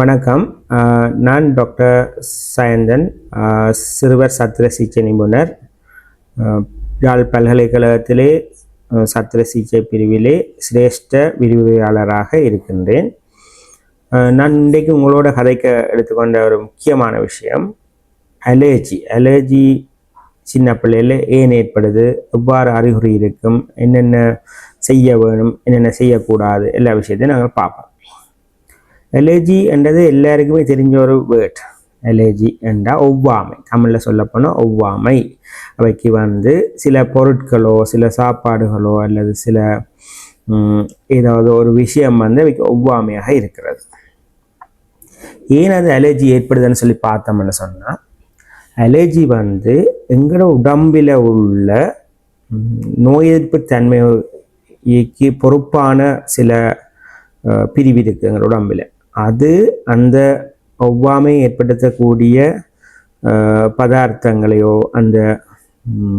வணக்கம். நான் டாக்டர் சயந்தன் சிறுவர் சத்திர சிகிச்சை நிபுணர். யாழ் பல்கலைக்கழகத்திலே சத்திர சிகிச்சை பிரிவிலே சிரேஷ்ட விரிவுரையாளராக இருக்கின்றேன். நான் இன்றைக்கு உங்களோட கதைக்க எடுத்துக்கொண்ட ஒரு முக்கியமான விஷயம் அலர்ஜி. அலர்ஜி சின்ன பிள்ளையில ஏன் ஏற்படுது? எவ்வாறு அறிகுறி இருக்கும்? என்னென்ன செய்ய வேணும்? என்னென்ன செய்யக்கூடாது? எல்லா விஷயத்தையும் நாங்கள் பார்ப்போம். அலர்ஜி என்றது எல்லாருக்குமே தெரிஞ்ச ஒரு வேர்ட் அலர்ஜி என்றால் ஒவ்வாமை. தமிழில் சொல்லப்போனால் ஒவ்வாமை. அவைக்கு வந்து சில பொருட்களோ சில சாப்பாடுகளோ அல்லது சில ஏதாவது ஒரு விஷயம் வந்து அவைக்கு ஒவ்வாமையாக இருக்கிறது. ஏன் அது அலர்ஜி ஏற்படுதுன்னு சொல்லி பார்த்தோம்னு சொன்னால் அலர்ஜி வந்து எங்களோட உடம்பில் உள்ள நோய் எதிர்ப்பு தன்மைக்கு பொறுப்பான சில பிரிவு இருக்குது எங்களோட உடம்பில். அது அந்த ஒவ்வாமை ஏற்படுத்தக்கூடிய பதார்த்தங்களையோ அந்த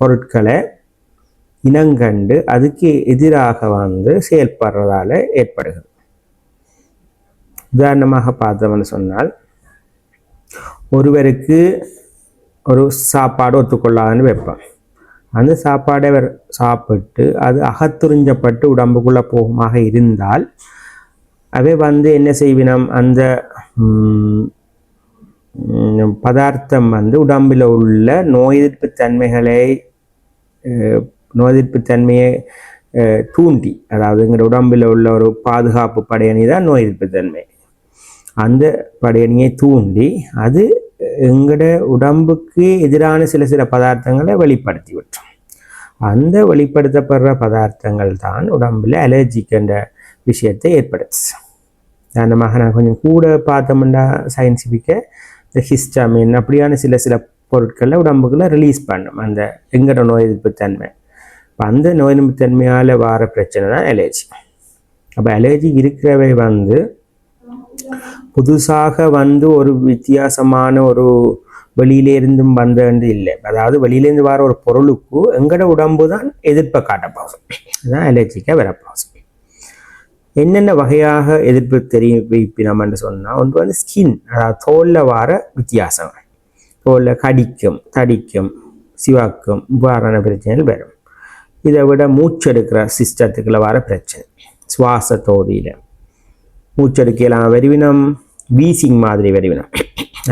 பொருட்களை இனங்கண்டு அதுக்கு எதிராக வந்து செயல்படுறதால ஏற்படுகிறது. உதாரணமாக பார்த்தோம்னு சொன்னால் ஒருவருக்கு ஒரு சாப்பாடு ஒத்துக்கொள்ளாதுன்னு வைப்போம் அந்த சாப்பாடை அவர் சாப்பிட்டு அது அகத்துறிஞ்சப்பட்டு உடம்புக்குள்ளே போகமாக இருந்தால் அவை வந்து என்ன செய்வினம்? அந்த பதார்த்தம் வந்து உடம்பில் உள்ள நோய் எதிர்ப்பு தன்மைகளை நோய் எதிர்ப்பு தன்மையை தூண்டி அதாவது எங்கள் உடம்பில் உள்ள ஒரு பாதுகாப்பு படையணி தான் நோய் எதிர்ப்பு தன்மை. அந்த படையணியை தூண்டி அது எங்களோட உடம்புக்கு எதிரான சில சில பதார்த்தங்களை வெளிப்படுத்தி விட்டோம் அந்த வெளிப்படுத்தப்படுற பதார்த்தங்கள் தான் உடம்பில் அலர்ஜிக் என்ற விஷயத்தை ஏற்படுத்துச்சு. உதாரணமாக நான் கொஞ்சம் கூட பார்த்தோம்னா சயின்சிஃபிக்க இந்த ஹிஸ்டாமின் அப்படியான சில சில பொருட்களை உடம்புக்குள்ள ரிலீஸ் பண்ணும். அந்த எங்களோட நோய் எதிர்ப்புத்தன்மை இப்போ அந்த நோய் எதிர்ப்புத்தன்மையால் வர பிரச்சனை தான் அலர்ஜி அப்போ அலர்ஜி இருக்கிறவை வந்து புதுசாக வந்து ஒரு வித்தியாசமான ஒரு வெளியிலேருந்தும் வந்தது இல்லை. அதாவது வெளியிலேருந்து வர ஒரு பொருளுக்கு எங்களோட உடம்பு தான் எதிர்ப்பை காட்டப்போகும் அதுதான் அலர்ஜிக்காக வரப்போகும் என்னென்ன வகையாக எதிர்ப்பு தெரிவிப்பினோம்னு சொன்னால் ஒன்று வந்து ஸ்கின் அதாவது தோலில் வார வித்தியாசம். தோலில் கடிக்கும் தடிக்கும் சிவாக்கும் இவ்வாறான பிரச்சனைகள் வரும். இதை விட மூச்செடுக்கிற சிஸ்டத்துக்குள்ள வர பிரச்சனை சுவாச தொகுதியில். மூச்செடுக்கலாம் வருவினம் வீசிங் மாதிரி வருவினம்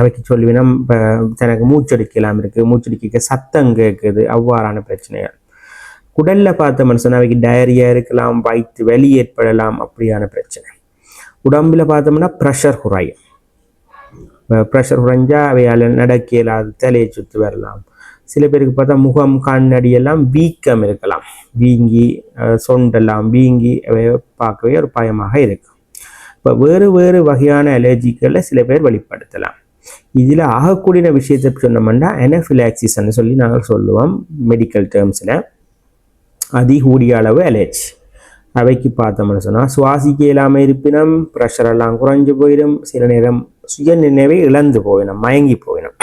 அவைக்கு சொல்லுவினம் இப்போ தனக்கு மூச்செடுக்கலாம் இருக்குது மூச்செடுக்க சத்தம் கேட்குது அவ்வாறான பிரச்சனைகள். குடலில் பார்த்தோம்னு சொன்னால் அவைக்கு டயரியா இருக்கலாம் வயிற்று வலி ஏற்படலாம் அப்படியான பிரச்சனை. உடம்புல பார்த்தோம்னா ப்ரெஷர் குறையும். ப்ரெஷர் குறைஞ்சா அவையால் நடக்க இயலாது தலையை சுற்றி வரலாம். சில பேருக்கு பார்த்தா முகம் கண்ணடி எல்லாம் வீக்கம் இருக்கலாம். வீங்கி சொண்டெல்லாம் வீங்கி அவை பார்க்கவே ஒரு பயமாக இருக்கும். இப்போ வேறு வேறு வகையான அலர்ஜிக்களை சில பேர் வெளிப்படுத்தலாம். இதில் ஆகக்கூடிய விஷயத்தை சொன்னோம்னா எனஃபிலாக்சிஸ்ன்னு சொல்லி நாங்கள் சொல்லுவோம் மெடிக்கல் டேர்ம்ஸில் அதிகூடிய அளவு அலர்ஜி அவைக்கு பார்த்தோம்னு சொன்னால் சுவாசிக்க இல்லாமல் இருப்பினும் ப்ரெஷர் எல்லாம் குறைஞ்சு போயிடும். சில நேரம் சுய நினைவை இழந்து போயிடும் மயங்கி போயிடும்.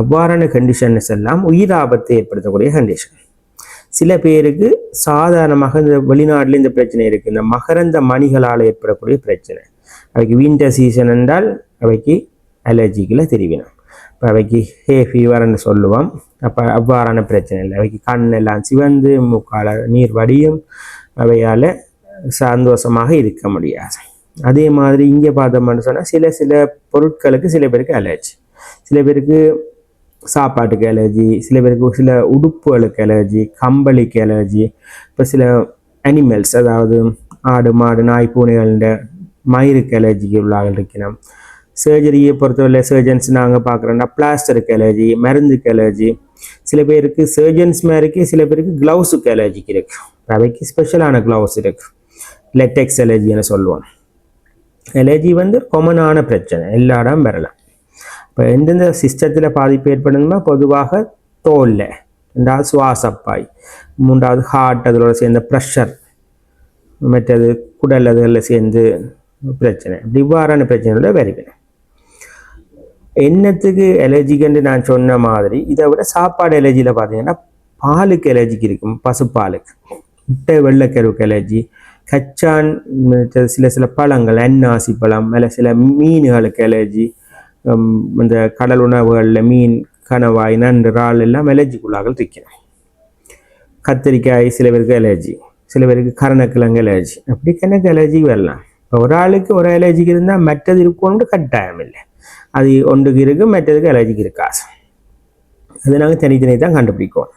அவ்வாறான கண்டிஷன்ஸ் எல்லாம் உயிர் ஆபத்தை ஏற்படுத்தக்கூடிய கண்டிஷன் சில பேருக்கு சாதாரணமாக இந்த வெளிநாட்டில் இந்த பிரச்சனை இருக்குது இந்த மகரந்த மணிகளால் ஏற்படக்கூடிய பிரச்சனை. அவைக்கு வின்டர் சீசன் என்றால் அவைக்கு அலர்ஜிக்கில் தெரிவினோம் இப்போ அவைக்கு ஹே ஃபீவர்னு சொல்லுவோம். அப்போ அவ்வாறான பிரச்சனை இல்லை. அவைக்கு கண்ணெல்லாம் சிவந்து மூக்கால நீர் வடியும். அவையால் சந்தோஷமாக இருக்க முடியாது. அதே மாதிரி இங்கே பார்த்தோம்னு சொன்னால் சில சில பொருட்களுக்கு சில பேருக்கு அலர்ஜி சில பேருக்கு சாப்பாட்டுக்கு அலர்ஜி சில பேருக்கு சில உடுப்புகளுக்கு அலர்ஜி கம்பளிக்கு அலர்ஜி இப்போ சில அனிமல்ஸ் அதாவது ஆடு மாடு நாய் பூனைகளின் மயிருக்கு அலர்ஜிக்கு உள்ளாக இருக்கணும் சர்ஜரியை பொறுத்தவரை சர்ஜன்ஸ் நாங்கள் பார்க்குறோன்னா பிளாஸ்டருக்கு அலர்ஜி மருந்துக்கு அலர்ஜி சில பேருக்கு சர்ஜன்ஸ் மாதிரிக்கு சில பேருக்கு க்ளவுஸுக்கு அலர்ஜிக்கு இருக்குது அவைக்கு ஸ்பெஷலான க்ளவுஸ் இருக்குது லெட்டெக்ஸ் அலர்ஜின்னு சொல்லுவோம். அலர்ஜி வந்து காமனான பிரச்சனை. எல்லா இடம் வரலாம். இப்போ எந்தெந்த சிஸ்டத்தில் பாதிப்பு ஏற்படுதுன்னா பொதுவாக தோலில். ரெண்டாவது சுவாசப்பாய் மூன்றாவது ஹார்ட் அதோட சேர்ந்த ப்ரெஷர் மற்றது குடல் அதுகளில் சேர்ந்து பிரச்சனை. இப்படி இவ்வாறான பிரச்சனைகளோட வருவேன் எண்ணத்துக்கு அலர்ஜிக்குன்னு நான் சொன்ன மாதிரி இதை விட சாப்பாடு அலர்ஜியில் பார்த்தீங்கன்னா பாலுக்கு அலர்ஜிக்கு இருக்கும். பசுப்பாலுக்கு முட்டை வெள்ளைக்கருவுக்கு அலர்ஜி கச்சான் சில சில பழங்கள் அன்னாசி பழம் இல்லை சில மீன்களுக்கு அலர்ஜி இந்த கடல் உணவுகளில் மீன் கணவாய் நண்டு இறால் எல்லாம் அலர்ஜிக்குள்ளாக இருக்கிறேன் கத்திரிக்காய் சில பேருக்கு அலர்ஜி சில பேருக்கு கரணக்கிழங்கு அலர்ஜி அப்படி கணக்கு அலர்ஜி வரலாம். இப்போ ஒரு ஆளுக்கு ஒரு அலர்ஜிக்கு இருந்தால் மற்றது இருக்கணும்னு கட்டாயம் இல்லை. அது ஒன்றுக்கு இருக்குது மற்றதுக்கு அலர்ஜிக்கு இருக்காது. அது நாங்கள் தனித்தனி தான் கண்டுபிடிக்கோம்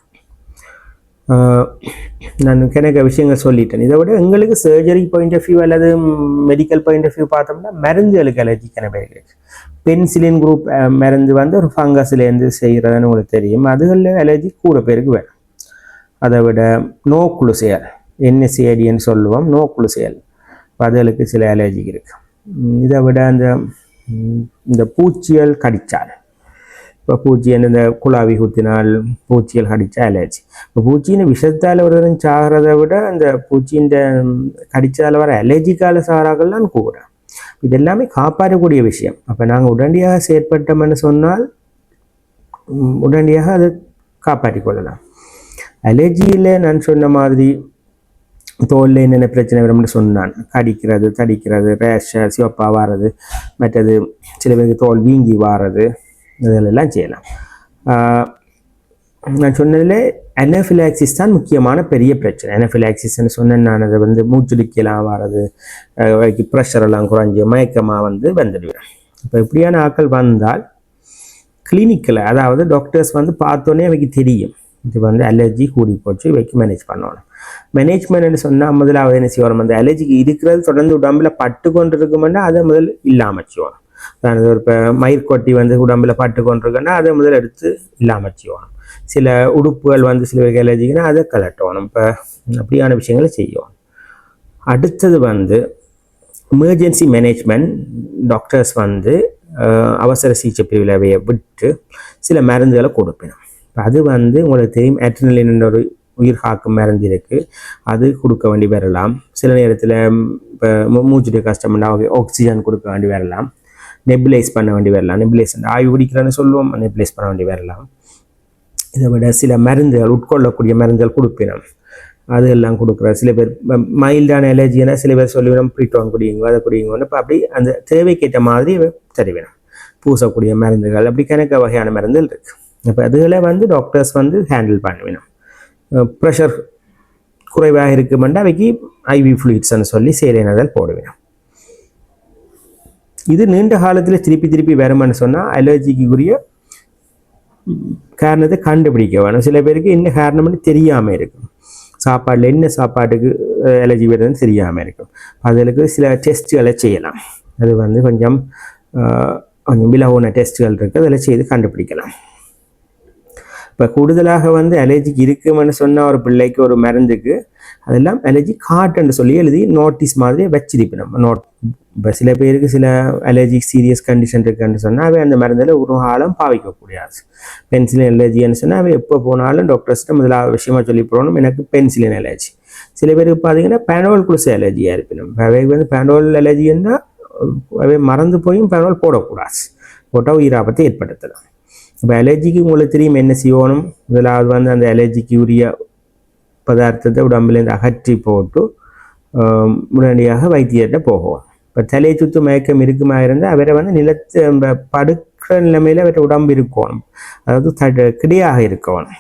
ஆஹ் நான் கிணக்க விஷயங்கள் சொல்லிட்டேன். இதை விட எங்களுக்கு சர்ஜரி பாயிண்ட் ஆஃப் வியூ அல்லது மெடிக்கல் பாயிண்ட் ஆஃப் வியூ பார்த்தோம்னா மருந்துகளுக்கு அலர்ஜி கிணவே பென்சிலின் குரூப் மருந்து வந்து ஒரு ஃபங்கஸ்லேருந்து செய்கிறதுன்னு உங்களுக்கு தெரியும். அதுகளில் அலர்ஜி கூட பேருக்கு வேணும். அதை விட நோ குளுசெயல் என்எஸ்சிஐடின்னு சொல்லுவோம் நோ குளுசெயல். அதுகளுக்கு சில அலர்ஜி இருக்கு. இதை விட அந்த இந்த பூச்சிகள் கடிச்சால். இப்போ பூச்சி இந்த குழாவி குத்தினால் பூச்சிகள் கடிச்சா அலர்ஜி இப்போ பூச்சின்னு விஷத்தால் வருதுன்னு சாகிறத விட அந்த பூச்சியின் கடிச்சதால் வர அலர்ஜிக்கால சாராக்கள்லாம் கூட இது எல்லாமே காப்பாற்றக்கூடிய விஷயம். அப்போ நாங்கள் உடனடியாக செயற்பட்டோம்னு சொன்னால் உடனடியாக அதை காப்பாற்றிக் கொள்ளலாம். அலர்ஜியில் நான் சொன்ன மாதிரி தோலில் என்னென்ன பிரச்சனை வரும்னு சொன்னான் கடிக்கிறது தடிக்கிறது ரேஷ சிவப்பா வாரது மற்றது சில பேருக்கு தோல் வீங்கி வாரது இதெல்லாம் செய்யலாம் நான் சொன்னதில் அனஃபிலாக்சிஸ் தான் முக்கியமான பெரிய பிரச்சனை அனஃபிலாக்சிஸ்ன்னு சொன்னேன் நான் அதை வந்து மூச்சுடிக்கலாம் வாரது ப்ரெஷர் எல்லாம் குறைஞ்சி மயக்கமாக வந்து வந்துடுவேன் இப்போ இப்படியான ஆட்கள் வந்தால் கிளினிக்கில் அதாவது டாக்டர்ஸ் வந்து பார்த்தோன்னே அவைக்கு தெரியும் இது வந்து அலர்ஜி கூடி போச்சு இவைக்கு மேனேஜ் பண்ணணும் மேனேஜ்மெண்ட்னு சொன்னால் முதலாவது என்ன செய்வோம் அந்த அலர்ஜிக்கு இருக்கிறது தொடர்ந்து உடம்புல பட்டு கொண்டு இருக்குமென்னா அதை முதல் இல்லாமல் செய்வோம் அதாவது இப்போ மயிர்கொட்டி வந்து உடம்புல பட்டு கொண்டு இருக்குன்னா அதை முதல் எடுத்து இல்லாமல் செய்வோம் சில உடுப்புகள் வந்து சில வகை அலர்ஜிக்குன்னா அதை கலட்டணும். இப்போ அப்படியான விஷயங்களை செய்யும் அடுத்தது வந்து எமர்ஜென்சி மேனேஜ்மெண்ட் டாக்டர்ஸ் வந்து அவசர சிகிச்சை பிரிவில் விட்டு சில மருந்துகளை கொடுப்பினோம். அது வந்து உங்களுக்கு தெரியும் ஆட்ரினலின் ஒரு உயிர் காக்கும் மருந்து இருக்குது அது கொடுக்க வேண்டி வரலாம். சில நேரத்தில் இப்போ மூச்சுடைய கஷ்டம்னா ஆக்சிஜன் கொடுக்க வேண்டி வரலாம். நெபுலைஸ் பண்ண வேண்டி வரலாம். நெபிலைஸ் ஆய்வு குடிக்கிறேன்னு சொல்லுவோம். நெபிலைஸ் பண்ண வேண்டி வரலாம். இதை விட சில மருந்துகள் உட்கொள்ளக்கூடிய மருந்துகள் கொடுப்பினோம். அது எல்லாம் கொடுக்குற சில பேர் மைல்டான அலர்ஜினா சில பேர் சொல்லிவிடும். ப்ரீட்டோன் குடிங்க அதை குடிங்கன்னு இப்போ அப்படி அந்த தேவைக்கேற்ற மாதிரி தருவினோம். பூசக்கூடிய மருந்துகள் அப்படி கணக்க வகையான மருந்துகள் இருக்குது இப்போ அதுகளை வந்து டாக்டர்ஸ் வந்து ஹேண்டில் பண்ணுவினோம் ப்ரெஷர் குறைவாக இருக்குமெண்டா அவைக்கு ஐவி ஃப்ளூயிட்ஸ்னு சொல்லி சேலைனதல் போடுவேணும் இது நீண்ட காலத்தில் திருப்பி திருப்பி வருமானு சொன்னால் அலர்ஜிக்குரிய காரணத்தை கண்டுபிடிக்க வேணும். சில பேருக்கு என்ன காரணம்னு தெரியாமல் இருக்கும். சாப்பாடில் என்ன சாப்பாட்டுக்கு அலர்ஜி வருதுன்னு தெரியாமல் இருக்கும். அதுகளுக்கு சில டெஸ்ட்டுகளை செய்யலாம். அது வந்து கொஞ்சம் கொஞ்சம் விலகுன டெஸ்ட்டுகள் இருக்குது அதில் செய்து கண்டுபிடிக்கலாம். இப்போ கூடுதலாக வந்து அலர்ஜிக்கு இருக்குமென்னு சொன்ன ஒரு பிள்ளைக்கு ஒரு மருந்துக்கு அதெல்லாம் அலர்ஜி காட்டுன்னு சொல்லி எழுதி நோட்டீஸ் மாதிரி வச்சிருப்போம் நம்ம நோட் இப்போ சில பேருக்கு சில அலர்ஜிக் சீரியஸ் கண்டிஷன் இருக்குன்னு சொன்னால் அவை அந்த மருந்தில் ஒரு காலம் பாவிக்கக்கூடாது பென்சிலின் அலர்ஜின்னு சொன்னால் அவை எப்போ போனாலும் டாக்டர்ஸ்கிட்ட முதலாவது விஷயமா சொல்லி போகணும் எனக்கு பென்சிலின் அலர்ஜி சில பேருக்கு பார்த்தீங்கன்னா பேனோல் குளுசை அலர்ஜியாக இருப்பினும். அவைக்கு வந்து பேனோல் அலர்ஜின்னா அவை மறந்து போயும் பேனோல் போடக்கூடாது. போட்டால் உயிராபத்தை ஏற்படுத்தலாம். இப்போ அலர்ஜிக்கு உங்களுக்கு தெரியும் என்ன செய்யணும்? முதலாவது வந்து அந்த அலர்ஜிக்கு உரிய பதார்த்தத்தை உடம்புலேருந்து அகற்றி போட்டு உடனடியாக வைத்தியர்கிட்ட போகும் இப்போ தலையை சுத்து மயக்கம் இருக்குமா இருந்தால் அவரை வந்து நிலத்து படுக்கிற நிலைமையில் அவரை உடம்பு இருக்கணும். அதாவது தட கிடையாக இருக்கணும்.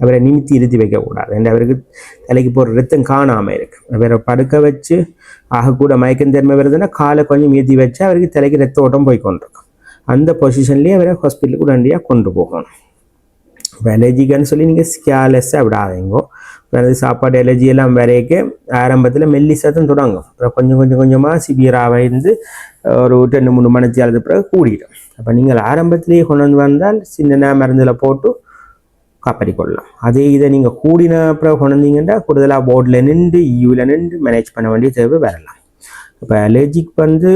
அவரை நிமித்தி இருத்தி வைக்கக்கூடாது. ஏன்னா அவருக்கு தலைக்கு போகிற ரத்தம் காணாமல் இருக்கு. அவரை படுக்க வச்சு ஆகக்கூட மயக்கம் தன்மை வருதுன்னா காலை கொஞ்சம் மீதி வச்சு அவருக்கு தலைக்கு ரத்த ஓட்டம் போய் கொண்டிருக்கும். அந்த பொசிஷன்லேயே அவரை ஹாஸ்பிட்டலுக்கு உடனடியாக கொண்டு போகணும். இப்போ அலர்ஜிக்கான்னு சொல்லி நீங்கள் கேர்லெஸ்ஸாக விடாதீங்கோ. அதாவது சாப்பாடு அலர்ஜி எல்லாம் வரைக்க ஆரம்பத்தில் மெல்லிசாக தான் தொடங்கும். அப்புறம் கொஞ்சம் கொஞ்சம் கொஞ்சமாக சிவியராக இருந்து ஒரு ரெண்டு மூணு மணிச்சு அழுது பிறகு கூடிடும். அப்போ நீங்கள் ஆரம்பத்திலேயே கொண்டு வந்து வந்தால் சின்ன மருந்தில் போட்டு காப்பாற்றி கொள்ளலாம். அதே இதை நீங்கள் கூடின அப்புறம் கொண்டு வந்தீங்கன்னா கூடுதலாக போர்டில் நின்று யூவில் நின்று மேனேஜ் பண்ண வேண்டிய தேவை வரலாம். இப்போ அலர்ஜிக்கு வந்து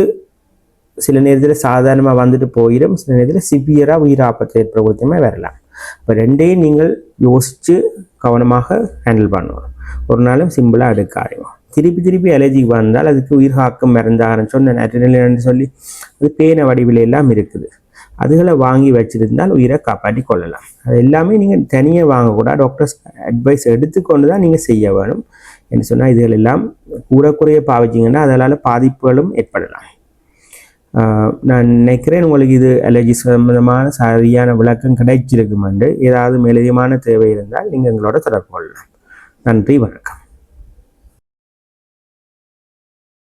சில நேரத்தில் சாதாரணமாக வந்துட்டு போயிடும் சில நேரத்தில் சிவியராக உயிர் ஆபத்து ஏற்படக்கூடியமே வரலாம். இப்போ ரெண்டையும் நீங்கள் யோசித்து கவனமாக ஹேண்டில் பண்ணணும். ஒரு நாளும் சிம்பிளாக எடுக்காதீங்க. திருப்பி திருப்பி அலர்ஜி வந்தால் அதுக்கு உயிர் காக்கம் மறந்த சொன்ன நெட்டனில்னு சொல்லி. அது பேன வடிவில் எல்லாம் இருக்குது. அதுகளை வாங்கி வச்சிருந்தால் உயிரை காப்பாற்றி கொள்ளலாம். அது எல்லாமே நீங்கள் தனியாக வாங்கக்கூடாது. டாக்டர்ஸ் அட்வைஸ் எடுத்துக்கொண்டு தான் நீங்கள் செய்ய வேணும். என்று சொன்னால் இதுகள் எல்லாம் கூட குறைய பாவிச்சிங்கன்னா அதனால் பாதிப்புகளும் ஏற்படலாம். நான் நினைக்கிறேன் உங்களுக்கு இது அலர்ஜி சம்பந்தமான சரியான விளக்கம் கிடைச்சிருக்குமென்று ஏதாவது மேலதிகமான தேவை இருந்தால் நீங்கள் எங்களோட தொடர்பு கொள்ளலாம். நன்றி வணக்கம்.